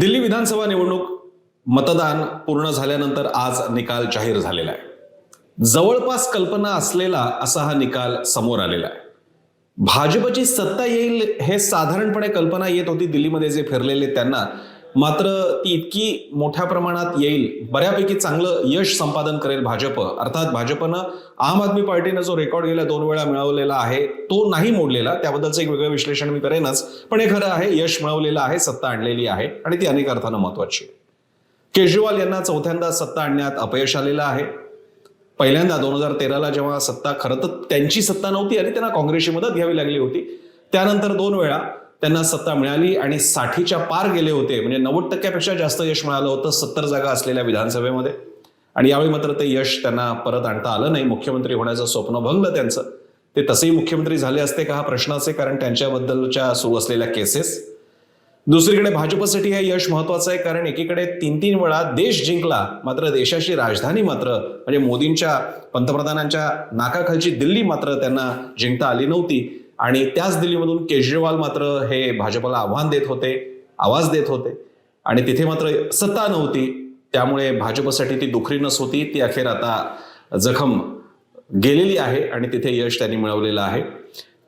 दिल्ली विधानसभा निवडणूक मतदान पूर्ण झाल्यानंतर आज निकाल जाहीर झालेला आहे. जवळपास कल्पना असलेला असा हा निकाल समोर आलेला आहे. भाजपची सत्ता येईल हे साधारणपणे कल्पना येत होती दिल्लीमध्ये जे फिरलेले त्यांना. मात्र ती इतकी मोठ्या प्रमाणात येईल बऱ्यापैकी चांगलं यश संपादन करेल भाजप. अर्थात भाजपनं आम आदमी पार्टीनं जो रेकॉर्ड गेल्या दोन वेळा मिळवलेला आहे तो नाही मोडलेला. त्याबद्दलचं एक वेगळं विश्लेषण मी करेनच. पण हे खरं आहे यश मिळवलेलं आहे सत्ता आणलेली आहे. आणि ती अनेक अर्थानं महत्वाची आहे. केजरीवाल यांना चौथ्यांदा सत्ता आणण्यात अपयश आलेलं आहे. पहिल्यांदा दोन हजार तेराला जेव्हा सत्ता खरं तर त्यांची सत्ता नव्हती आणि त्यांना काँग्रेसची मदत घ्यावी लागली होती. त्यानंतर दोन वेळा त्यांना सत्ता मिळाली आणि साठीच्या पार गेले होते. म्हणजे नव्वद टक्क्यापेक्षा जास्त यश मिळालं होतं सत्तर जागा असलेल्या विधानसभेमध्ये. आणि यावेळी मात्र ते यश त्यांना परत आणता आलं नाही. मुख्यमंत्री होण्याचं स्वप्न भंगलं त्यांचं. ते तसेही मुख्यमंत्री झाले असते का हा प्रश्न असे कारण त्यांच्याबद्दलच्या सुरू असलेल्या केसेस. दुसरीकडे भाजपसाठी हे यश महत्वाचं आहे कारण एकीकडे तीन तीन वेळा देश जिंकला. मात्र देशाची राजधानी मात्र म्हणजे मोदींच्या पंतप्रधानांच्या नाकाखालची दिल्ली मात्र त्यांना जिंकता आली नव्हती. आणि त्याच दिल्लीमधून केजरीवाल मात्र हे भाजपला आव्हान देत होते आवाज देत होते. आणि तिथे मात्र सत्ता नव्हती त्यामुळे भाजपसाठी ती दुखरी नस होती. ती अखेर आता जखम गेलेली आहे आणि तिथे यश त्यांनी मिळवलेलं आहे.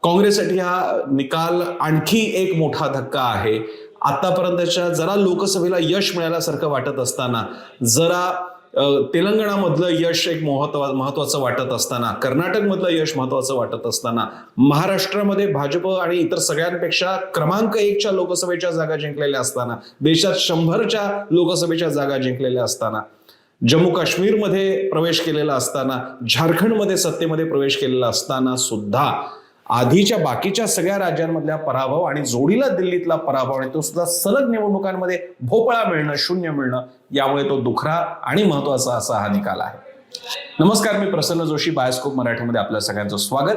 काँग्रेससाठी हा निकाल आणखी एक मोठा धक्का आहे. आतापर्यंतच्या जरा लोकसभेला यश मिळाल्यासारखं वाटत असताना जरा तेलंगणामधलं यश एक महत्वा महत्वाचं वाटत असताना कर्नाटकमधलं यश महत्वाचं वाटत असताना महाराष्ट्रामध्ये भाजप आणि इतर सगळ्यांपेक्षा क्रमांक एकच्या लोकसभेच्या जागा जिंकलेल्या असताना देशात शंभरच्या लोकसभेच्या जागा जिंकलेल्या असताना जम्मू काश्मीरमध्ये प्रवेश केलेला असताना झारखंडमध्ये सत्तेमध्ये प्रवेश केलेला असताना सुद्धा आधीच्या बाकीच्या सगळ्या राज्यांमधल्या पराभव आणि जोडीला दिल्लीतला पराभव आणि तो सुद्धा सलग निवडणुकांमध्ये भोपळा मिळणं शून्य मिळणं यामुळे तो दुखरा आणि महत्त्वाचा असा हा निकाल आहे. नमस्कार मी प्रसन्न जोशी बायस्कोप मराठीमध्ये आपल्या सगळ्यांचं स्वागत.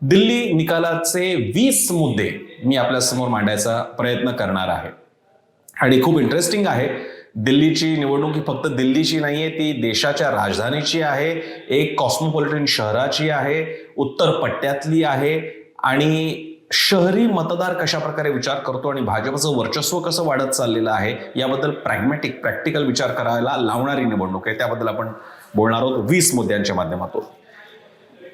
दिल्ली निकालाचे वीस मुद्दे मी आपल्यासमोर मांडायचा प्रयत्न करणार आहे. आणि खूप इंटरेस्टिंग आहे. दिल्लीची निवडणूक ही फक्त दिल्लीची नाहीये ती देशाच्या राजधानीची आहे एक कॉस्मोपॉलिटन शहराची आहे उत्तर पट्ट्यातली आहे आणि शहरी मतदार कशा प्रकारे विचार करतो आणि भाजपचं वर्चस्व कसं वाढत चाललेलं आहे याबद्दल प्रॅग्मॅटिक प्रॅक्टिकल विचार करायला लावणारी निवडणूक आहे. त्याबद्दल आपण बोलणार आहोत वीस मुद्द्यांच्या माध्यमातून.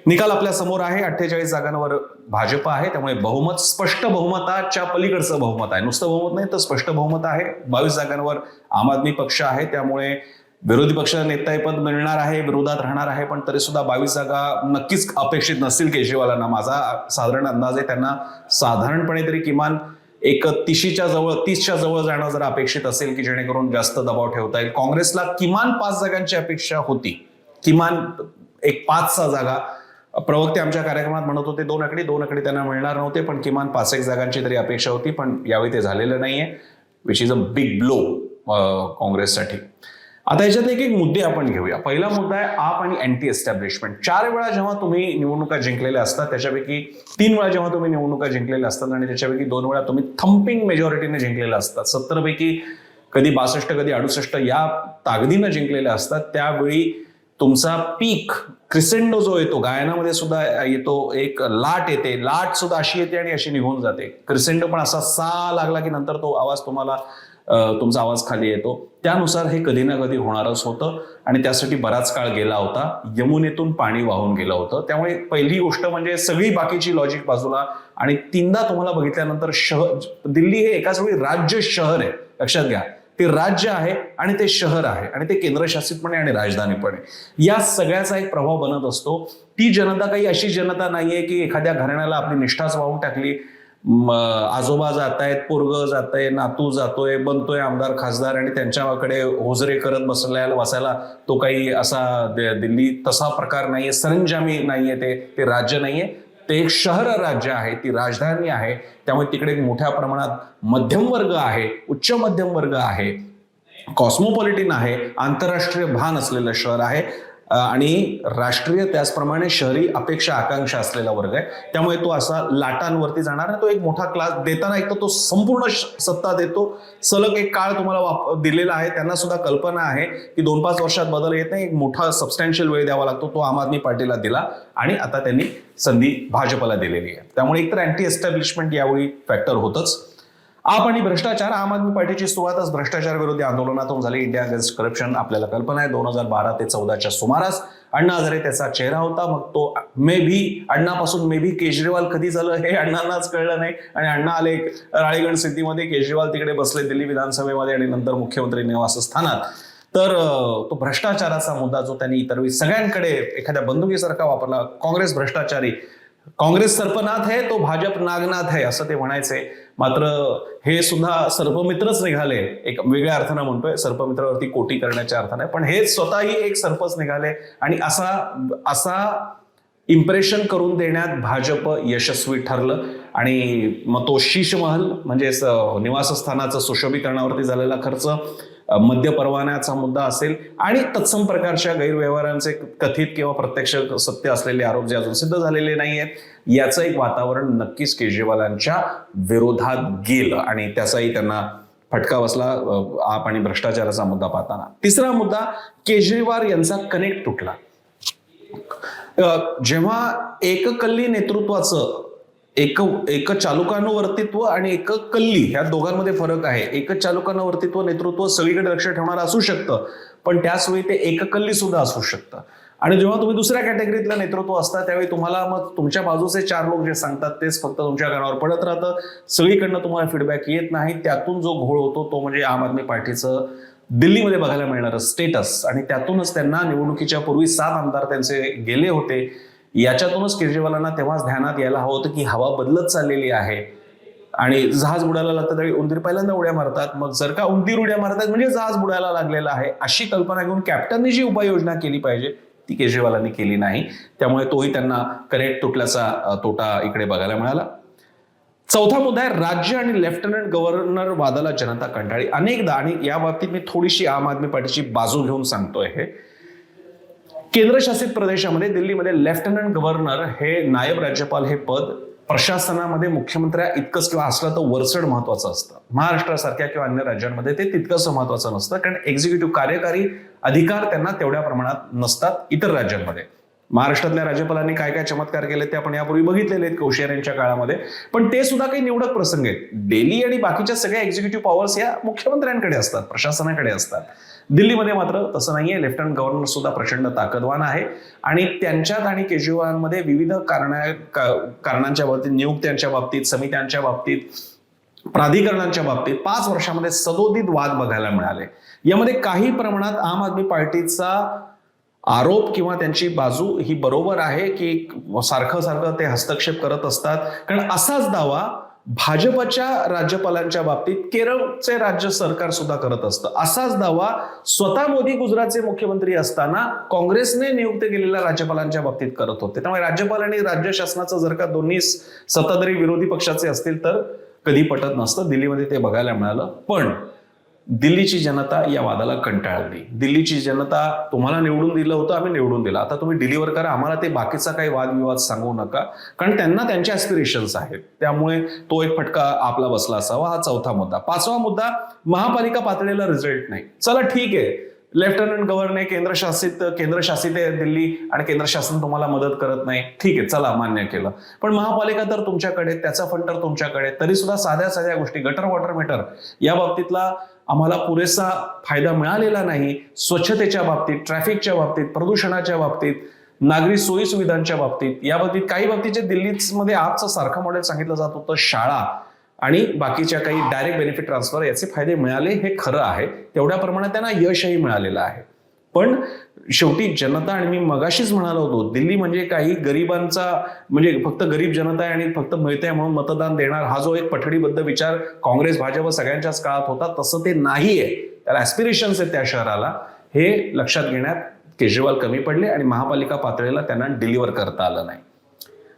निकाल आपल्यासमोर आहे. अठ्ठेचाळीस जागांवर भाजप आहे. त्यामुळे बहुमत स्पष्ट बहुमताच्या पलीकडचं बहुमत आहे. नुसतं बहुमत नाही तर स्पष्ट बहुमत आहे. बावीस जागांवर आम आदमी पक्ष आहे. त्यामुळे विरोधी पक्ष नेतापद मिळणार आहे विरोधात राहणार आहे पण तरी सुद्धा बावीस जागा नक्कीच अपेक्षित नसतील केजरीवालांना. माझा साधारण अंदाज आहे त्यांना साधारणपणे तरी किमान एक तिशीच्या जवळ तीसच्या जवळ जाणं जर अपेक्षित असेल की जेणेकरून जास्त दबाव ठेवता येईल. काँग्रेसला किमान पाच जागांची अपेक्षा होती. किमान एक पाच सहा जागा प्रवक्ते आमच्या कार्यक्रमात म्हणत होते दोन आकडे दोन आकडे त्यांना मिळणार नव्हते पण किमान पाच एक जागांची तरी अपेक्षा होती पण यावेळी ते झालेलं नाहीये which is a big blow काँग्रेससाठी. आता याच्यात एक एक मुद्दे आपण घेऊया. पहिला मुद्दा आहे आप आणि अँटी एस्टॅब्लिशमेंट चार वेळा जेव्हा तुम्ही निवडणुका जिंकलेल्या असतात त्याच्यापैकी तीन वेळा जेव्हा तुम्ही निवडणुका जिंकलेल्या असतात आणि त्याच्यापैकी दोन वेळा तुम्ही थम्पिंग मेजॉरिटीने जिंकलेल्या असतात. सत्तरपैकी कधी बासष्ट कधी अडुसष्ट या ताकदीनं जिंकलेल्या असतात त्यावेळी तुमचा पीक क्रिसेंडो जो येतो गायनामध्ये सुद्धा येतो एक लाट येते. लाट सुद्धा अशी येते आणि अशी निघून जाते. क्रिसेंडो पण असा सा लागला की नंतर तो आवाज तुम्हाला तुमचा आवाज खाली येतो. त्यानुसार हे कधी ना कधी होणारच होतं आणि त्यासाठी बराच काळ गेला होता. यमुनेतून पाणी वाहून गेलं होतं. त्यामुळे पहिली गोष्ट म्हणजे सगळी बाकीची लॉजिक बाजूला आणि तीनदा तुम्हाला बघितल्यानंतर शहर दिल्ली हे एकाच वेळी राज्य शहर आहे. लक्षात घ्या. ते राज्य आहे आणि ते शहर आहे आणि ते केंद्रशासितपणे आणि राजधानीपणे. या सगळ्याचा एक प्रभाव बनत असतो. ती जनता काही अशी जनता नाहीये की एखाद्या घराण्याला आपली निष्ठाच वाहून टाकली. आजोबा जात आहेत पोरग जात आहे नातू जातोय बनतोय आमदार खासदार आणि त्यांच्याकडे होजरे करत बसल्या वसायला तो काही असा दिल्ली तसा प्रकार नाहीये सरंजामी नाहीये ते ते राज्य नाहीये. ते एक शहर राज्य आहे ती राजधानी आहे. त्यामुळे तिकडे एक मोठ्या प्रमाणात मध्यम वर्ग आहे उच्च मध्यम वर्ग आहे. कॉस्मोपॉलिटिन आहे आंतरराष्ट्रीय भान असलेलं शहर आहे. आणि राष्ट्रीय त्याचप्रमाणे शहरी अपेक्षा आकांक्षा असलेला वर्ग आहे. त्यामुळे तो असा लाटांवरती जाणार आणि तो एक मोठा क्लास देताना एक तर तो संपूर्ण सत्ता देतो. सलग एक काळ तुम्हाला वाप दिलेला आहे. त्यांना सुद्धा कल्पना आहे की दोन पाच वर्षात बदल येत नाही. एक मोठा सबस्टॅन्शियल वेळ द्यावा लागतो. तो आम आदमी पार्टीला दिला आणि आता त्यांनी संधी भाजपला दिलेली आहे. त्यामुळे एकतर अँटी एस्टॅब्लिशमेंट यावेळी फॅक्टर होतच. आप आणि भ्रष्टाचार आम आदमी पार्टीची सुरुवातच भ्रष्टाचार विरोधी आंदोलनातून झाली. इंडिया अगेन्स्ट करप्शन आपल्याला कल्पना आहे. दोन हजार बारा ते चौदाच्या सुमारास अण्णा हजारे त्याचा चेहरा होता. मग तो may be अण्णापासून may be Kejriwal कधी झालं हे अण्णांनाच कळलं नाही. आणि अण्णा आले राळेगण सिद्धीमध्ये. केजरीवाल तिकडे बसले दिल्ली विधानसभेमध्ये आणि नंतर मुख्यमंत्री निवासस्थानात. तर तो भ्रष्टाचाराचा मुद्दा जो त्यांनी इतर सगळ्यांकडे एखाद्या बंदुकीसारखा वापरला. काँग्रेस भ्रष्टाचारी. काँग्रेस सर्पनाथ आहे तो भाजप नागनाथ आहे असं ते म्हणायचे. मात्र हे सुद्धा सर्पमित्रच निघाले. एक वेगळ्या अर्थानं म्हणतोय सर्पमित्रावरती कोटी करण्याच्या अर्थाने पण हे स्वतःही एक सर्पच निघाले आणि असा असा इम्प्रेशन करून देण्यात भाजप यशस्वी ठरलं. आणि मग तो शीशमहल म्हणजेच निवासस्थानाचं सुशोभीकरणावरती झालेला खर्च मद्य परवान्याचा मुद्दा असेल आणि तत्सम प्रकारच्या गैरव्यवहारांचे कथित किंवा प्रत्यक्ष सत्य असलेले आरोप जे अजून सिद्ध झालेले नाही आहेत याचं एक वातावरण नक्कीच केजरीवालांच्या विरोधात गेलं आणि त्याचाही त्यांना फटका बसला आप आणि भ्रष्टाचाराचा मुद्दा पाहताना. तिसरा मुद्दा केजरीवाल यांचा कनेक्ट तुटला. जेव्हा एककल्ली नेतृत्वाचं एक एक चालुकानुवर्तित्व आणि एक कल्ली ह्या दोघांमध्ये फरक आहे. एक चालुकानुवर्तित्व नेतृत्व सगळीकडे लक्ष ठेवणारं असू शकतं पण त्याचवेळी ते एककल्ली सुद्धा असू शकतं. आणि जेव्हा तुम्ही दुसऱ्या कॅटेगरीतलं नेतृत्व असता त्यावेळी तुम्हाला मग तुमच्या बाजूचे चार लोक जे सांगतात तेच फक्त तुमच्या कानावर पडत राहतं. सगळीकडनं तुम्हाला फीडबॅक येत नाही. त्यातून जो घोळ होतो तो म्हणजे आम आदमी पार्टीचं दिल्लीमध्ये बघायला मिळणारं स्टेटस आणि त्यातूनच त्यांना निवडणुकीच्या पूर्वी सात आमदार त्यांचे गेले होते. याच्यातूनच केजरीवालांना तेव्हाच ध्यानात यायला हवं होतं की हवा बदलत चाललेली आहे. आणि जहाज बुडायला लागतं त्यावेळी उंदीर पहिल्यांदा उड्या मारतात. मग जर का उंदीर उड्या मारतात म्हणजे जहाज बुडायला लागलेला आहे अशी कल्पना घेऊन कॅप्टननी जी उपाययोजना केली पाहिजे ती केजरीवालांनी केली नाही. त्यामुळे तोही त्यांना करेक्ट तुटल्याचा तोटा इकडे बघायला मिळाला. चौथा मुद्दा आहे राज्य आणि लेफ्टनंट गव्हर्नर वादाला जनता कंटाळी. अनेकदा आणि या बाबतीत मी थोडीशी आम आदमी पार्टीची बाजू घेऊन सांगतोय हे. केंद्रशासित प्रदेशामध्ये दिल्लीमध्ये लेफ्टनंट गव्हर्नर हे नायब राज्यपाल हे पद प्रशासनामध्ये मुख्यमंत्र्या इतकंच किंवा असलं तर वरचढ महत्वाचं असतं. महाराष्ट्रासारख्या किंवा अन्य राज्यांमध्ये ते तितकंसं महत्वाचं नसतं कारण एक्झिक्युटिव्ह कार्यकारी अधिकार त्यांना तेवढ्या प्रमाणात नसतात इतर राज्यांमध्ये. महाराष्ट्रातल्या राज्यपालांनी काय काय चमत्कार केले ते आपण यापूर्वी बघितलेले आहेत कौशियर यांच्या काळामध्ये. पण ते सुद्धा काही निवडक प्रसंग आहेत. डेली आणि बाकीच्या सगळ्या एक्झिक्युटिव्ह पॉवर्स या मुख्यमंत्र्यांकडे असतात प्रशासनाकडे असतात. दिल्लीमध्ये मात्र तसं नाहीये. लेफ्टनंट गव्हर्नर सुद्धा प्रचंड ताकदवान आहे. आणि त्यांच्यात आणि केजरीवालांमध्ये विविध कारणा का- कारणांच्या बाबतीत नियुक्त्यांच्या बाबतीत समित्यांच्या बाबतीत प्राधिकरणांच्या बाबतीत पाच वर्षामध्ये सदोदित वाद बघायला मिळाले. यामध्ये काही प्रमाणात आम आदमी पार्टीचा आरोप किंवा त्यांची बाजू ही बरोबर आहे की सारखं सारखं ते हस्तक्षेप करत असतात. कारण असाच दावा भाजपच्या राज्यपालांच्या बाबतीत केरळचे राज्य सरकार सुद्धा करत असतं. असाच दावा स्वतः मोदी गुजरातचे मुख्यमंत्री असताना काँग्रेसने नियुक्त केलेल्या राज्यपालांच्या बाबतीत करत होते. त्यामुळे राज्यपाल आणि राज्य शासनाचं जर का दोन्ही सत्ताधारी विरोधी पक्षाचे असतील तर कधी पटत नसतं. दिल्लीमध्ये ते बघायला मिळालं. पण दिल्लीची जनता या वादाला कंटाळली. दिल्लीची जनता तुम्हाला निवडून दिलं होतं आम्ही निवडून दिलं. आता तुम्ही डिलिव्हर करा आम्हाला ते बाकीचा काही वादविवाद सांगू नका. कारण त्यांना त्यांचे ऍस्पिरेशन्स आहेत. त्यामुळे तो एक फटका आपला बसला असावा. हा चौथा मुद्दा. पाचवा मुद्दा महापालिका पातळीला रिझल्ट नाही. चला ठीक आहे. लेफ्टनंट गव्हर्नर केंद्रशासित केंद्रशासित आहे दिल्ली आणि केंद्र शासन तुम्हाला मदत करत नाही. ठीक आहे चला मान्य केलं. पण महापालिका तर तुमच्याकडे त्याचा फंड तर तुमच्याकडे. तरी सुद्धा साध्या साध्या गोष्टी गटर वॉटर मीटर या बाबतीतला आम्हाला पुरेसा फायदा मिळालेला नाही. स्वच्छतेच्या बाबतीत ट्रॅफिकच्या बाबतीत प्रदूषणाच्या बाबतीत नागरी सोयी सुविधांच्या बाबतीत या बाबतीत काही बाबतीत जे दिल्लीच मध्ये आजचं सारखं मॉडेल सांगितलं जात होतं शाळा आणि बाकीच्या काही डायरेक्ट बेनिफिट ट्रान्सफर याचे फायदे मिळाले हे खरं आहे. तेवढ्या प्रमाणात त्यांना यशही मिळालेलं आहे. पण शेवटी जनता आणि मी मगाशीच म्हणालो होतो दिल्ली म्हणजे काही गरिबांचा म्हणजे फक्त गरीब जनता आहे आणि फक्त मिळते म्हणून मतदान देणार हा जो एक पठडीबद्ध विचार काँग्रेस भाजप सगळ्यांच्याच काळात होता तसं ते नाहीये. त्याला ऍस्पिरेशन्स आहेत त्या शहराला. हे लक्षात घेण्यात केजरीवाल कमी पडले आणि महापालिका पातळीला त्यांना डिलिव्हर करता आलं नाही.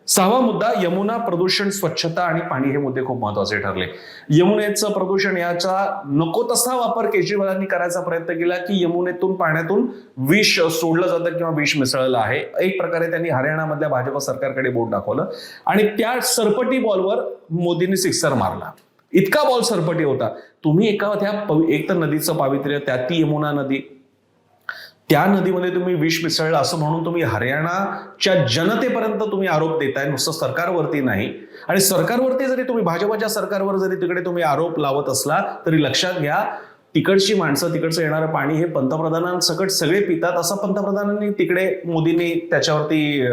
सहावा मुद्दा यमुना प्रदूषण स्वच्छता आणि पाणी हे मुद्दे खूप महत्त्वाचे ठरले. यमुनेचं प्रदूषण याचा नको तसा वापर केजरीवालांनी करायचा प्रयत्न केला की यमुनेतून पाण्यातून विष सोडलं जातं किंवा विष मिसळलं आहे. एक प्रकारे त्यांनी हरियाणामधल्या भाजप सरकारकडे बोट दाखवलं. आणि त्या सरपटी बॉलवर मोदींनी सिक्सर मारला. इतका बॉल सरपटी होता. तुम्ही एका त्या एक तर नदीचं पावित्र्य त्यात ती यमुना नदी त्या नदीमध्ये तुम्ही विष मिसळलं असं म्हणून तुम्ही हरियाणाच्या जनतेपर्यंत तुम्ही आरोप देताय नुसतं सरकारवरती नाही. आणि सरकारवरती जरी तुम्ही भाजपच्या सरकारवर जरी तिकडे तुम्ही आरोप लावत असला तरी लक्षात घ्या तिकडची माणसं तिकडचं येणारं पाणी हे पंतप्रधानांसकट सगळे पितात असं पंतप्रधानांनी तिकडे मोदींनी त्याच्यावरती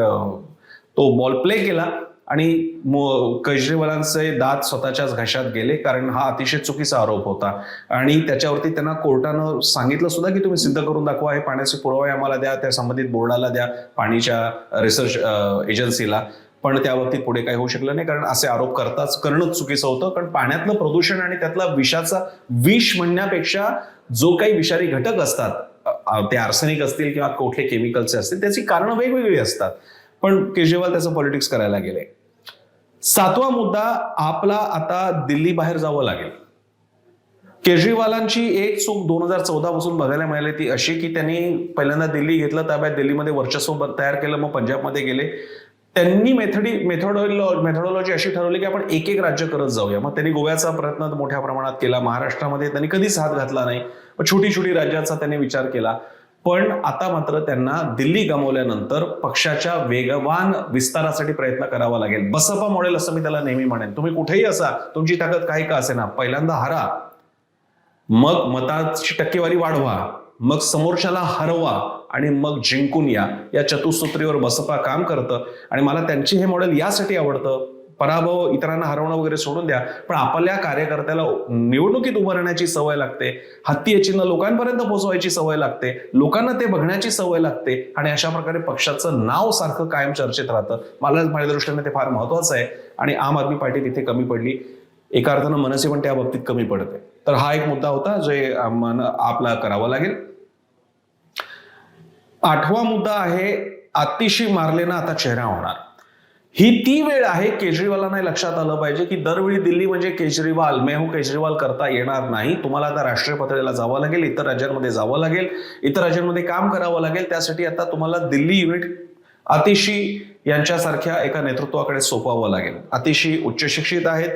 तो बॉल प्ले केला. आणि केजरीवालांचे दात स्वतःच्याच घशात गेले कारण हा अतिशय चुकीचा आरोप होता. आणि त्याच्यावरती त्यांना कोर्टानं सांगितलं सुद्धा की तुम्ही सिद्ध करून दाखवा हे पाण्याचे पुरावे आम्हाला द्या त्या संबंधित बोर्डाला द्या पाणीच्या रिसर्च एजन्सीला. पण त्यावरती पुढे काही होऊ शकलं नाही कारण असे आरोप करताच करणंच चुकीचं होतं. कारण पाण्यातलं प्रदूषण आणि त्यातला विषाचा विष म्हणण्यापेक्षा जो काही विषारी घटक असतात ते आर्सेनिक असतील किंवा कुठले केमिकलचे असतील त्याची कारणं वेगवेगळी असतात. पण केजरीवाल त्याचं पॉलिटिक्स करायला गेले. सातवा मुद्दा आपला आता दिल्ली बाहेर जावं लागेल. केजरीवालांची एक चूक दोन हजार चौदा पासून बघायला मिळाली ती अशी की त्यांनी पहिल्यांदा दिल्ली घेतलं ताब्यात दिल्लीमध्ये वर्चस्व तयार केलं मग पंजाबमध्ये गेले. त्यांनी मेथडी मेथडॉलॉ मेथोडॉलॉजी अशी ठरवली की आपण एक एक राज्य करत जाऊया. मग त्यांनी गोव्याचा प्रयत्न मोठ्या प्रमाणात केला महाराष्ट्रामध्ये त्यांनी कधीच हात घातला नाही. मग छोटी छोटी राज्याचा त्यांनी विचार केला. पण आता मात्र त्यांना दिल्ली गमावल्यानंतर पक्षाच्या वेगवान विस्तारासाठी प्रयत्न करावा लागेल. बसपा मॉडेल असं मी त्याला नेहमी म्हणेन. तुम्ही कुठेही असा तुमची ताकद काही का असेना. पहिल्यांदा हारा. मग मताची टक्केवारी वाढवा. मग समोरच्याला हरवा आणि मग जिंकून या. या चतुसूत्रीवर बसपा काम करतं. आणि मला त्यांची हे मॉडेल यासाठी आवडतं पराभव इतरांना हरवणं वगैरे सोडून द्या. पण आपल्या कार्यकर्त्याला निवडणुकीत उभं राहण्याची सवय लागते. हत्ती चिन्ह लोकांपर्यंत पोहोचवायची सवय लागते. लोकांना ते बघण्याची सवय लागते. आणि अशा प्रकारे पक्षाचं नाव सारखं कायम चर्चेत राहतं. मला माझ्या दृष्टीने ते फार महत्वाचं आहे. आणि आम आदमी पार्टी तिथे कमी पडली. एका अर्थानं मनसे पण त्या बाबतीत कमी पडते. तर हा एक मुद्दा होता जे मन आपला करावा लागेल. आठवा मुद्दा आहे अतिशी मारले ना आता चेहरा होणार. ही ती वेळ आहे केजरीवालांना लक्षात आलं पाहिजे की दरवेळी दिल्ली म्हणजे केजरीवाल मेहू केजरीवाल करता येणार नाही. तुम्हाला आता राष्ट्रीय पातळीला जावं लागेल इतर राज्यांमध्ये जावं लागेल इतर राज्यांमध्ये काम करावं लागेल त्यासाठी आता तुम्हाला दिल्ली युनिट अतिशी यांच्यासारख्या एका नेतृत्वाकडे सोपवावं लागेल. अतिशय उच्च शिक्षित आहेत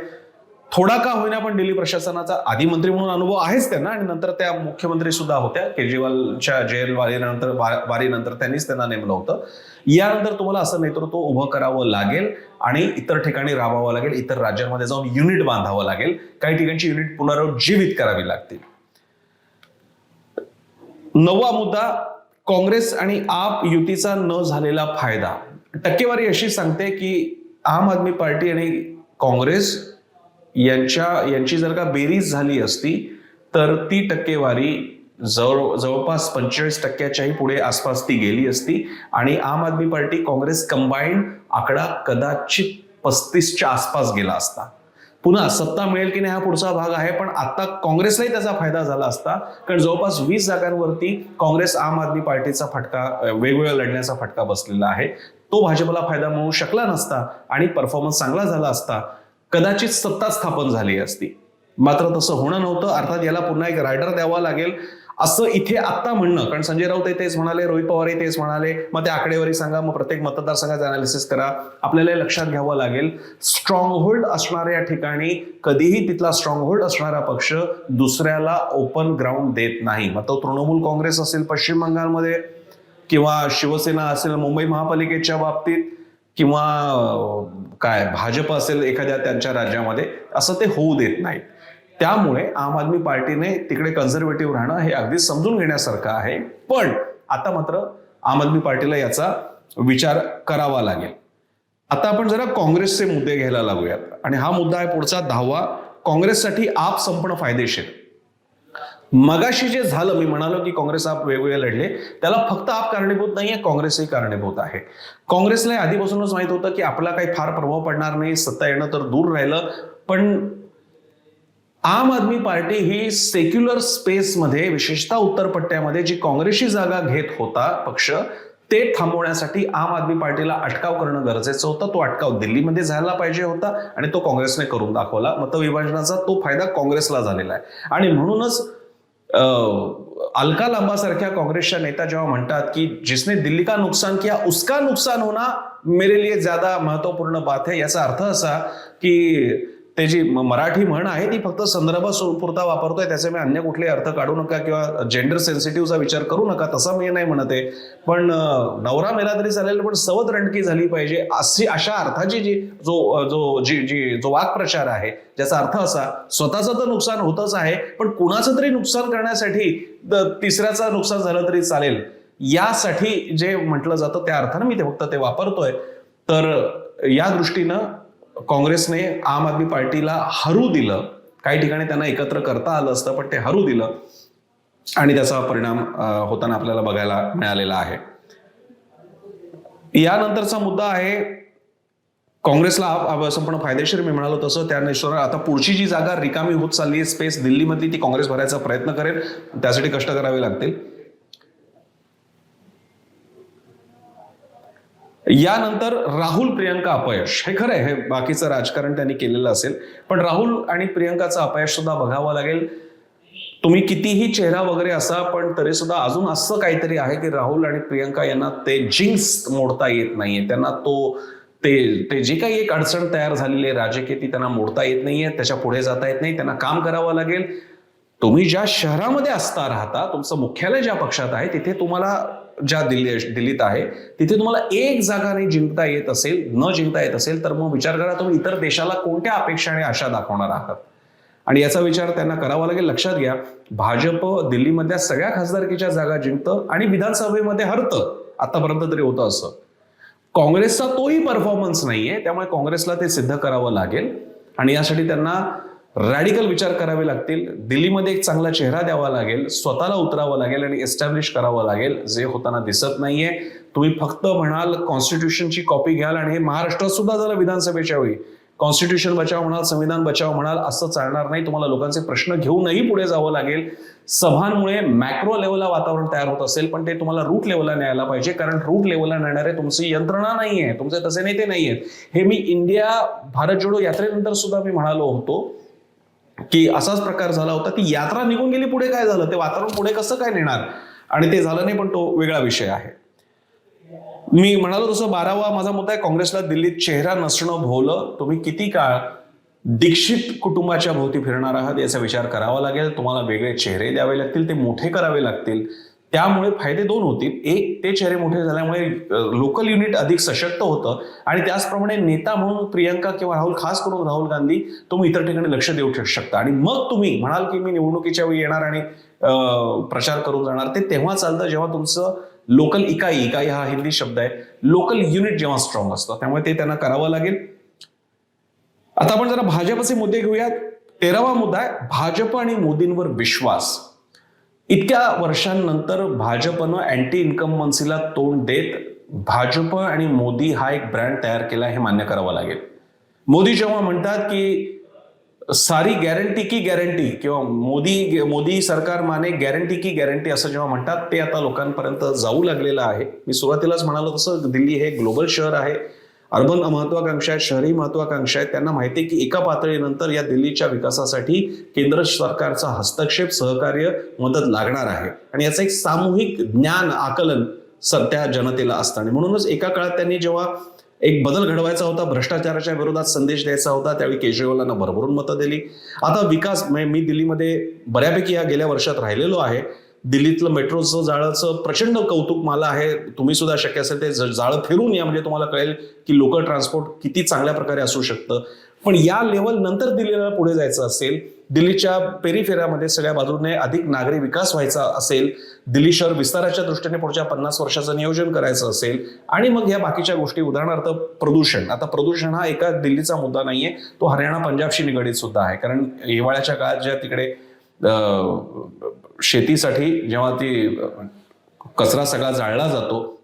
थोडा का होईना पण दिल्ली प्रशासनाचा आधी मंत्री म्हणून अनुभव आहेच त्यांना आणि नंतर त्या मुख्यमंत्री सुद्धा होत्या. केजरीवालच्या जेल वारीनंतर वारीनंतर त्यांनीच त्यांना नेमलं होतं. यानंतर तुम्हाला असं नेतृत्व उभं करावं लागेल आणि इतर ठिकाणी राबावं लागेल इतर राज्यांमध्ये जाऊन युनिट बांधावं लागेल. काही ठिकाणची युनिट पुनरुज्जीवित करावी लागतील. नववा मुद्दा काँग्रेस आणि आप युतीचा न झालेला फायदा. टक्केवारी अशी सांगते की आम आदमी पार्टी आणि काँग्रेस यांच्या यांची जर का बेरीज झाली असती तर ती टक्केवारी जवळ जवळपास पंचेचाळीस टक्क्याच्याही पुढे आसपास ती गेली असती. आणि आम आदमी पार्टी काँग्रेस कंबाईंड आकडा कदाचित पस्तीसच्या आसपास गेला असता. पुन्हा सत्ता मिळेल की नाही हा पुढचा भाग आहे पण आता काँग्रेसलाही त्याचा फायदा झाला असता. कारण जवळपास वीस जागांवरती काँग्रेस आम आदमी पार्टीचा फटका वेगवेगळ्या लढण्याचा फटका बसलेला आहे. तो भाजपला फायदा मिळू शकला नसता आणि परफॉर्मन्स चांगला झाला असता. कदाचित सत्ता स्थापन झाली असती. मात्र तसं होणं नव्हतं. अर्थात याला पुन्हा एक रायडर द्यावा लागेल असं इथे आत्ता म्हणणं. कारण संजय राऊत तेच म्हणाले रोहित पवारही तेच म्हणाले. मग ते आकडेवारी सांगा मग प्रत्येक मतदारसंघाचं अनालिसिस करा. आपल्याला लक्षात घ्यावं लागेल. स्ट्रॉंगहोल्ड असणाऱ्या ठिकाणी कधीही तिथला स्ट्रॉंगहोल्ड असणारा पक्ष दुसऱ्याला ओपन ग्राउंड देत नाही. मग तो तृणमूल काँग्रेस असेल पश्चिम बंगालमध्ये किंवा शिवसेना असेल मुंबई महापालिकेच्या बाबतीत किंवा काय भाजप असेल एखाद्या त्यांच्या राज्यामध्ये असं ते होऊ देत नाहीत. त्यामुळे आम आदमी पार्टीने तिकडे कन्झर्वेटिव्ह राहणं हे अगदी समजून घेण्यासारखं आहे. पण आता मात्र आम आदमी पार्टीला याचा विचार करावा लागेल. आता आपण जरा काँग्रेसचे मुद्दे घ्यायला लागूयात. आणि हा मुद्दा आहे पुढचा दहावा. काँग्रेससाठी आप संपणं फायदेशीर. मगाशी जे झालं मी म्हणालो की काँग्रेस आप वेगवेगळे लढले त्याला फक्त आप कारणीभूत नाहीये काँग्रेसही कारणीभूत आहे. काँग्रेसला आधीपासूनच माहीत होतं की आपला काही फार प्रभाव पडणार नाही सत्ता येणं तर दूर राहिलं पण आम आदमी पार्टी ही सेक्युलर स्पेसमध्ये विशेषतः उत्तर पट्ट्यामध्ये जी काँग्रेसची जागा घेत होता पक्ष ते थांबवण्यासाठी आम आदमी पार्टीला अटकाव करणं गरजेचं होतं. तो अटकाव दिल्लीमध्ये झाला पाहिजे होता आणि तो काँग्रेसने करून दाखवला. मतविभाजनाचा तो फायदा काँग्रेसला झालेला आहे. आणि म्हणूनच अलका लांबा सारख्या काँग्रेसच्या नेता जेव्हा म्हणतात की जिसने दिल्ली का नुकसान किया उसका नुकसान होना मेरे लिए ज्यादा महत्त्वपूर्ण बात है याचा अर्थ असा की ते जी मराठी म्हण आहे ती फक्त संदर्भापुरता वापरतोय त्याचे मी अन्य कुठले अर्थ काढू नका किंवा जेंडर सेन्सिटिव्हचा विचार करू नका तसा मी नाही म्हणत आहे. पण नवरा मेला तरी चालेल पण सवत रणकी झाली पाहिजे अशी अशा अर्थाची जी जो जो जी जी जो वाक्प्रचार आहे ज्याचा अर्थ असा स्वतःचं तर नुकसान होतच आहे पण कुणाचं तरी नुकसान करण्यासाठी तिसऱ्याचं नुकसान झालं तरी चालेल. यासाठी जे म्हटलं जातं त्या अर्थानं मी ते फक्त ते वापरतोय. तर या दृष्टीनं काँग्रेसने आम आदमी पार्टीला हरू दिलं. काही ठिकाणी त्यांना एकत्र करता आलं असतं पण ते हरू दिलं. आणि त्याचा परिणाम होताना आपल्याला बघायला मिळालेला आहे. यानंतरचा मुद्दा आहे काँग्रेसला संपूर्ण फायदेशीर मी म्हणालो तसं त्या त्यानुसार आता पुढची जी जागा रिकामी होत चालली आहे स्पेस दिल्लीमधली ती काँग्रेस भरायचा प्रयत्न करेल. त्यासाठी कष्ट करावे लागतील. यानंतर राहुल प्रियंका अपयश. हे खरं आहे हे बाकीचं राजकारण त्यांनी केलेलं असेल. पण राहुल आणि प्रियंकाचं अपयश सुद्धा बघावं लागेल. तुम्ही कितीही चेहरा वगैरे असा पण तरी सुद्धा अजून असं काहीतरी आहे की राहुल आणि प्रियंका यांना ते जिंक्स मोडता येत नाहीये. त्यांना तो ते ते जे काही एक अडचण तयार झालेली आहे राजकीय ती त्यांना मोडता येत नाहीये त्याच्या पुढे जाता येत नाही त्यांना काम करावं लागेल. तुम्ही ज्या शहरामध्ये असता राहता तुमचं मुख्यालय ज्या पक्षात आहे तिथे तुम्हाला ज्या दिल्ली दिल्लीत आहे तिथे तुम्हाला एक जागा नाही जिंकता येत असेल न जिंकता येत असेल तर मग विचार करा तुम्ही इतर देशाला कोणत्या अपेक्षा आणि आशा दाखवणार आहात? आणि याचा विचार त्यांना करावा लागेल. लक्षात घ्या भाजप दिल्लीमधल्या सगळ्या खासदारकीच्या जागा जिंकतं आणि विधानसभेमध्ये हरतं. आतापर्यंत तरी होतं असं. काँग्रेसचा तोही परफॉर्मन्स नाहीये त्यामुळे काँग्रेसला ते सिद्ध करावं लागेल. आणि यासाठी त्यांना रॅडिकल विचार करावे लागतील. दिल्लीमध्ये एक चांगला चेहरा द्यावा लागेल. स्वतःला उतरावं लागेल आणि एस्टॅब्लिश करावं लागेल. जे होताना दिसत नाहीये. तुम्ही फक्त म्हणाल कॉन्स्टिट्यूशनची कॉपी घ्याल आणि हे महाराष्ट्रात सुद्धा झालं विधानसभेच्या वेळी. कॉन्स्टिट्यूशन बचाव म्हणाल संविधान बचाव म्हणाल असं चालणार नाही. तुम्हाला लोकांचे प्रश्न घेऊनही पुढे जावं लागेल. सभांमुळे मॅक्रो लेवलला वातावरण तयार होत असेल पण ते तुम्हाला रूट लेवलला न्यायला पाहिजे. कारण रूट लेवलला नेणारे तुमची यंत्रणा नाही आहे तुमचे तसे नेते नाहीयेत. हे मी इंडिया भारत जोडो यात्रेनंतर सुद्धा मी म्हणालो होतो. की असाच प्रकार झाला होता ती यात्रा निघून गेली पुढे काय झालं? ते वातावरण पुढे कसं काय नेणार? आणि ते झालं नाही पण तो वेगळा विषय आहे. मी म्हणालो तसं बारावा माझा मुद्दा आहे काँग्रेसला दिल्लीत चेहरा नसणं भोवलं. तुम्ही किती काळ दीक्षित कुटुंबाच्या भोवती फिरणार आहात याचा विचार करावा लागेल. तुम्हाला वेगळे चेहरे द्यावे लागतील ते मोठे करावे लागतील. त्यामुळे फायदे दोन होतील. एक ते चेहरे मोठे झाल्यामुळे लोकल युनिट अधिक सशक्त होतं. आणि त्याचप्रमाणे नेता म्हणून प्रियंका किंवा राहुल खास करून राहुल गांधी तुम्ही इतर ठिकाणी लक्ष देऊ शक- शकता. आणि मग तुम्ही म्हणाल की मी निवडणुकीच्या वेळी येणार आणि प्रचार करून जाणार ते तेव्हा चालतं जेव्हा तुमचं लोकल इकाई इकाई हा हिंदी शब्द आहे लोकल युनिट जेव्हा स्ट्रॉंग असतं त्यामुळे ते त्यांना करावं लागेल. आता आपण जरा भाजपचे मुद्दे घेऊयात. तेरावा मुद्दा आहे भाजप आणि मोदींवर विश्वास. इतक्या वर्षांनंतर भाजपनं अँटी इन्कमन्सीला तोंड देत भाजप आणि मोदी हा एक ब्रँड तयार केला हे मान्य करावं लागेल. मोदी जेव्हा म्हणतात की सारी गॅरंटी की गॅरंटी किंवा मोदी मोदी सरकार माने गॅरंटी की गॅरंटी असं जेव्हा म्हणतात ते आता लोकांपर्यंत जाऊ लागलेलं आहे. मी सुरुवातीलाच म्हणालो तसं दिल्ली हे ग्लोबल शहर आहे. अर्बन महत्वाकांक्षा आहे शहरी महत्वाकांक्षा आहेत त्यांना माहिती आहे की एका पातळीनंतर या दिल्लीच्या विकासासाठी केंद्र सरकारचा हस्तक्षेप सहकार्य मदत लागणार आहे. आणि याचं एक सामूहिक ज्ञान आकलन सध्या जनतेला असतं आणि म्हणूनच एका काळात त्यांनी जेव्हा एक बदल घडवायचा होता भ्रष्टाचाराच्या विरोधात संदेश द्यायचा होता त्यावेळी केजरीवालांना भरभरून मतं दिली. आता विकास म्हणजे मी दिल्लीमध्ये बऱ्यापैकी या गेल्या वर्षात राहिलेलो आहे. दिल्लीतलं मेट्रोचं जाळाचं प्रचंड कौतुक मला आहे. तुम्ही सुद्धा शक्य असेल ते ज- जाळं फिरून या. म्हणजे तुम्हाला कळेल की लोकल ट्रान्सपोर्ट किती चांगल्या प्रकारे असू शकतं. पण या लेवल नंतर दिल्लीला पुढे जायचं असेल दिल्लीच्या पेरीफेऱ्यामध्ये सगळ्या बाजूने अधिक नागरी विकास व्हायचा असेल दिल्ली शहर विस्ताराच्या दृष्टीने पुढच्या पन्नास वर्षाचं नियोजन करायचं असेल आणि मग ह्या बाकीच्या गोष्टी उदाहरणार्थ प्रदूषण. आता प्रदूषण हा एका दिल्लीचा मुद्दा नाहीये तो हरियाणा पंजाबशी निगडीत सुद्धा आहे. कारण हिवाळ्याच्या काळात ज्या तिकडे शेतीसाठी जेव्हा ती कचरा सगळा जाळला जातो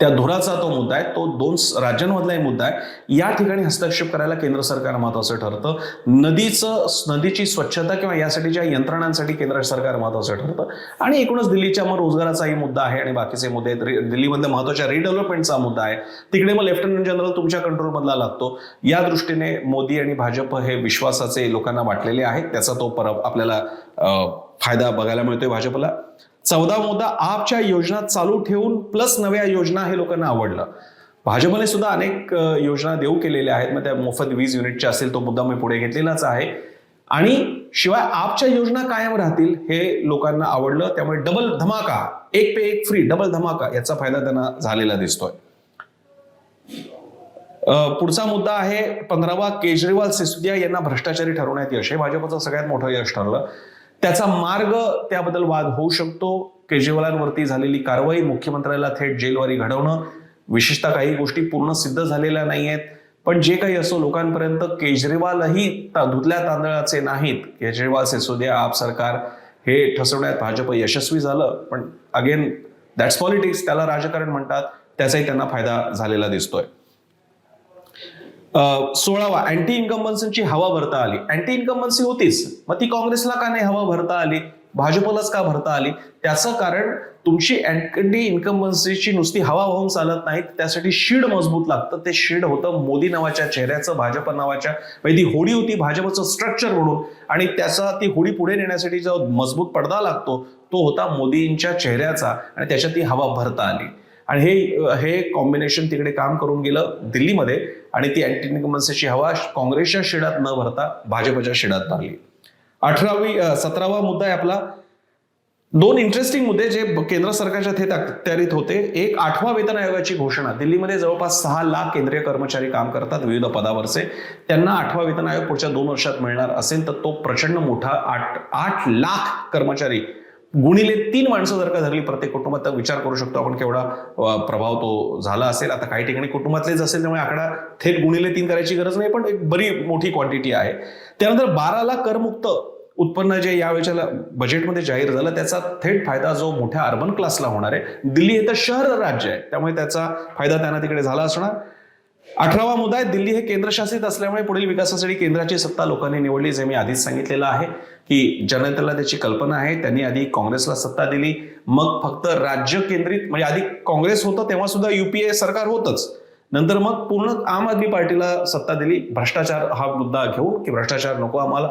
त्या धुराचा तो मुद्दा आहे तो दोन राज्यांमधलाही मुद्दा आहे. या ठिकाणी हस्तक्षेप करायला केंद्र सरकार महत्वाचं ठरतं. नदीचं नदीची स्वच्छता किंवा यासाठीच्या यंत्रणांसाठी केंद्र सरकार महत्वाचं ठरतं. आणि एकूणच दिल्लीच्या मग रोजगाराचाही मुद्दा आहे आणि बाकीचे मुद्दे आहेत. दिल्लीमधल्या महत्त्वाच्या रिडेव्हलपमेंटचा मुद्दा आहे. तिकडे मग लेफ्टनंट जनरल तुमच्या कंट्रोलमधला लागतो. या दृष्टीने मोदी आणि भाजप हे विश्वासाचे लोकांना वाटलेले आहेत. त्याचा तो पर आपल्याला फायदा बघायला मिळतोय भाजपला. चौदा मुद्दा आपच्या योजना चालू ठेवून प्लस नव्या योजना हे लोकांना आवडलं. भाजपने सुद्धा अनेक योजना देऊ केलेल्या आहेत. मग त्या मोफत वीज युनिटच्या असेल तो मुद्दा मी पुढे घेतलेलाच आहे. आणि शिवाय आपच्या योजना कायम राहतील हे लोकांना आवडलं. त्यामुळे डबल धमाका एक पे एक फ्री डबल धमाका याचा फायदा त्यांना झालेला दिसतोय. पुढचा मुद्दा आहे पंधरावा केजरीवाल सिसोदिया यांना भ्रष्टाचारी ठरवण्यात यश. हे भाजपचं सगळ्यात मोठं यश ठरलं. त्याचा मार्ग त्याबद्दल वाद होऊ शकतो. केजरीवालांवरती झालेली कारवाई मुख्यमंत्र्याला थेट जेलवारी घडवणं विशेषतः काही गोष्टी पूर्ण सिद्ध झालेल्या नाही आहेत पण जे काही असो लोकांपर्यंत केजरीवालही ता- धुतल्या तांदळाचे नाहीत. केजरीवाल सिसोदिया आप सरकार हे ठसवण्यात भाजप यशस्वी झालं. पण अगेन दॅट्स पॉलिटिक्स त्याला राजकारण म्हणतात. त्याचाही त्यांना फायदा झालेला दिसतोय. सोळावा अँटी इन्कम्बन्सीची हवा भरता आली. अँटी इन्कम्बन्सी होतीच. मग ती काँग्रेसला का नाही हवा भरता आली? भाजपलाच का भरता आली? त्याचं कारण तुमची अँटी इन्कम्बन्सीची नुसती हवा वाहून चालत नाही त्यासाठी शीड मजबूत लागतं. ते शीड होतं मोदी नावाच्या चेहऱ्याचं भाजप नावाच्या. म्हणजे ती होडी होती भाजपचं स्ट्रक्चर म्हणून. आणि त्याचा ती होडी पुढे नेण्यासाठी जो मजबूत पडदा लागतो तो होता मोदींच्या चेहऱ्याचा. आणि त्याच्यात ती हवा भरता आली. आणि हे हे कॉम्बिनेशन तिकडे काम करून गेलं दिल्लीमध्ये. आणि ती अँटी इन्कम्बन्सीची हवा काँग्रेसच्या शेडात न भरता भाजपच्या शेडात भरली. अठरावी सतरावा मुद्दा आहे आपला. दोन इंटरेस्टिंग मुद्दे जे केंद्र सरकारच्या थेट अखत्यारीत होते. एक आठवा वेतन आयोगाची घोषणा. दिल्लीमध्ये जवळपास सहा लाख केंद्रीय कर्मचारी काम करतात विविध पदावरचे. त्यांना आठवा वेतन आयोग पुढच्या दोन वर्षात मिळणार असेल तर तो प्रचंड मोठा आठ आठ लाख कर्मचारी गुणिले तीन माणसं जर का धरली प्रत्येक कुटुंबात तर विचार करू शकतो आपण केवढा प्रभाव तो झाला असेल. आता काही ठिकाणी कुटुंबातलेच असेल त्यामुळे आकडा थेट गुणिले तीन करायची गरज नाही पण एक बरी मोठी क्वांटिटी आहे. त्यानंतर बारा लाख करमुक्त उत्पन्न जे यावेळेच्या बजेटमध्ये जाहीर झालं त्याचा थेट फायदा जो मोठ्या अर्बन क्लासला होणार आहे. दिल्ली हे तर शहर राज्य आहे त्यामुळे त्याचा फायदा त्यांना तिकडे झाला असणार. अठरावा मुद्दा आहे दिल्ली हे केंद्रशासित असल्यामुळे पुढील विकासासाठी केंद्राची सत्ता लोकांनी निवडली जे मी आधीच सांगितलेलं आहे. की जनतेला त्याची कल्पना आहे त्यांनी आधी काँग्रेसला सत्ता दिली मग फक्त राज्य केंद्रित म्हणजे आधी काँग्रेस होतं तेव्हा सुद्धा युपीए सरकार होतच. नंतर मग पूर्ण आम आदमी पार्टीला सत्ता दिली. भ्रष्टाचार हा मुद्दा घेऊन की भ्रष्टाचार नको आम्हाला.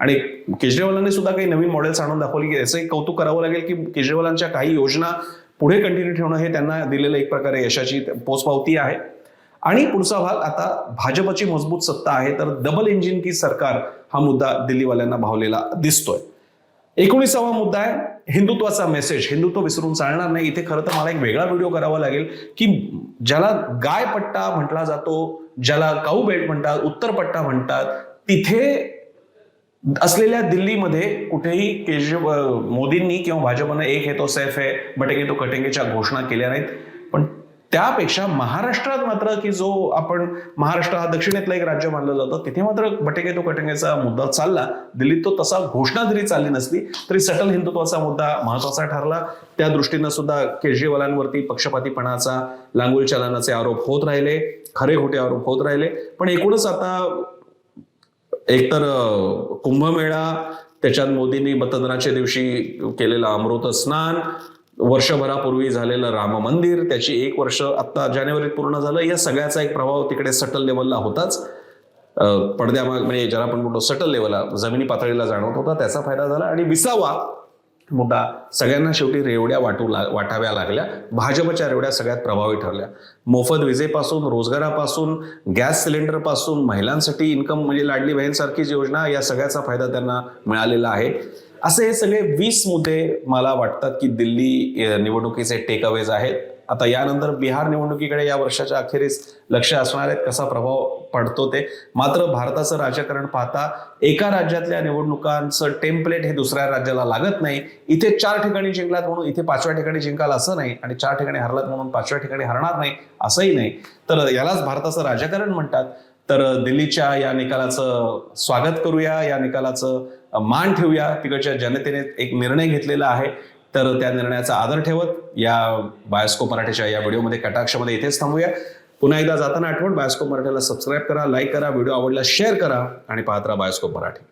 आणि केजरीवालांनी सुद्धा काही नवीन मॉडेल्स आणून दाखवली की याचंही कौतुक करावं लागेल की केजरीवालांच्या काही योजना पुढे कंटिन्यू ठेवणं हे त्यांना दिलेलं एक प्रकारे यशाची पोचपावती आहे. आणि पुढचा भाग आता भाजपची मजबूत सत्ता आहे तर डबल इंजिन की सरकार हा मुद्दा दिल्लीवाल्यांना भावलेला दिसतोय. एकोणीसावा मुद्दा आहे हिंदुत्वाचा मेसेज हिंदुत्व विसरून चालणार नाही. इथे खरं तर मला एक वेगळा व्हिडिओ करावा लागेल की ज्याला गाय पट्टा म्हटला जातो ज्याला काऊ बेल्ट म्हणतात उत्तर पट्टा म्हणतात तिथे असलेल्या दिल्लीमध्ये कुठेही केज मोदींनी किंवा भाजपनं एक हे तो सैफ आहे बटेंगे तो कटेंगेच्या घोषणा केल्या नाहीत. पण त्यापेक्षा महाराष्ट्रात मात्र की जो आपण महाराष्ट्र हा दक्षिणेतलं एक राज्य मानलं जातं तिथे मात्र बटेके तो कटेंगेचा मुद्दा चालला. दिल्लीत तो तसा घोषणा जरी चालली नसली तरी सटल हिंदुत्वाचा मुद्दा महत्त्वाचा ठरला. त्या दृष्टीनं सुद्धा केजरीवालांवरती पक्षपातीपणाचा लांगुल चालनाचे आरोप होत राहिले खरे खोटे आरोप होत राहिले. पण एकूणच आता एकतर कुंभमेळा त्याच्यात मोदींनी मतदानाच्या दिवशी केलेलं अमृत स्नान वर्षभरापूर्वी झालेलं राम मंदिर त्याची एक वर्ष आता जानेवारीत पूर्ण झालं. या सगळ्याचा एक प्रभाव तिकडे सटल लेवलला होताच. पडद्यामाग म्हणजे ज्याला आपण म्हणतो सटल लेवलला जमिनी पातळीला जाणवत होता त्याचा फायदा झाला. आणि विसावा मुद्दा सगळ्यांना शेवटी रेवड्या वाटू ला वाटाव्या लागल्या. भाजपच्या रेवड्या सगळ्यात प्रभावी ठरल्या. मोफत विजेपासून रोजगारापासून गॅस सिलेंडरपासून महिलांसाठी इन्कम म्हणजे लाडली बहीणसारखीच योजना या सगळ्याचा फायदा त्यांना मिळालेला आहे. असे हे सगळे वीस मुद्दे मला वाटतात की दिल्ली निवडणुकीचे टेकअवेज आहेत. आता यानंतर बिहार निवडणुकीकडे या वर्षाच्या अखेरीस लक्ष असणार आहेत. कसा प्रभाव पडतो ते. मात्र भारताचं राजकारण पाहता एका राज्यातल्या निवडणुकांचं टेम्पलेट हे दुसऱ्या राज्याला लागत नाही. इथे चार ठिकाणी जिंकलात म्हणून इथे पाचव्या ठिकाणी जिंकाल असं नाही आणि चार ठिकाणी हरलात म्हणून पाचव्या ठिकाणी हरणार नाही असंही नाही. तर यालाच भारताचं राजकारण म्हणतात. तर दिल्लीच्या या निकालाचं स्वागत करूया या निकालाचं मान ठेवूया. तिकडच्या जनतेने एक निर्णय घेतलेला आहे. तर त्या निर्णयाचा आदर ठेवत या बायोस्को मराठीच्या या व्हिडिओमध्ये कटाक्षमध्ये इथेच थांबूया. पुन्हा एकदा जाताना आठवण बायोस्कोप मराठीला सबस्क्राईब करा लाईक करा व्हिडिओ आवडला शेअर करा आणि पाहत राहा बायोस्कोप मराठी.